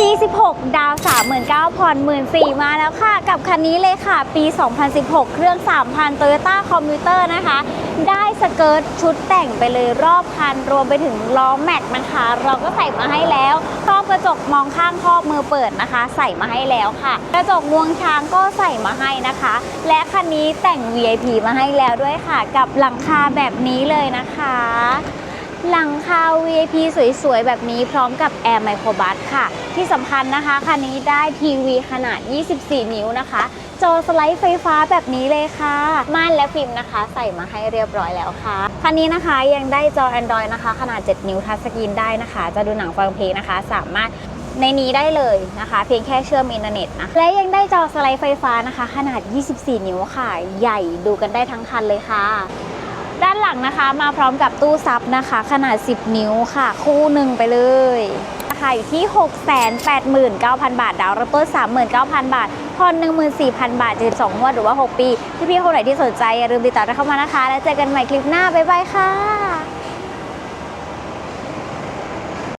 ปี16ดาว 39,000ผ่อน14,000มาแล้วค่ะ กับคันนี้เลยค่ะ ปี 2016 เครื่อง 3,000 Toyota Commuter นะคะ ได้สเกิร์ตชุดแต่งไปเลยรอบคัน รวมไปถึงล้อแม็กนะคะ เราก็ใส่มาให้แล้วครอบกระจกมองข้างครอบมือเปิดนะคะ ใส่มาให้แล้วค่ะ กระจกงวงช้างก็ใส่มาให้นะคะ และคันนี้แต่ง VIP มาให้แล้วด้วยค่ะ กับหลังคาแบบนี้เลยนะคะ หลังคา VIP สวยๆ แบบนี้พร้อมกับ Air Microbus ค่ะ ที่สำคัญนะคะคันนี้ได้ทีวีขนาด 24 นิ้วนะคะ จอสไลด์ไฟฟ้าแบบนี้เลยค่ะ ม่านและฟิล์มนะคะ ใส่มาให้เรียบร้อยแล้วค่ะ คันนี้นะคะยังได้จอ Android นะคะ ขนาด 7 นิ้วทัชสกรีนได้นะคะ จะดูหนังฟังเพลงนะคะ สามารถในนี้ได้เลยนะคะ เพียงแค่เชื่อมอินเทอร์เน็ตนะและยังได้จอสไลด์ไฟฟ้านะคะ ขนาด 24 นิ้วค่ะ ใหญ่ดูกันได้ทั้งคันเลยค่ะ ด้านหลังนะคะมาพร้อมกับตู้ซับนะคะ ขนาด 10 นิ้วค่ะ คู่หนึ่งไปเลยราคาอยู่ที่ 689,000 บาท ดาวน์เริ่มต้น 39,000 บาทผ่อน14,000 บาท 72งวดหรือว่า 6 ปี พี่ๆคนไหนที่สนใจอย่าลืมติดต่อเข้ามานะคะ แล้วเจอกันใหม่คลิปหน้า บ๊ายบายค่ะ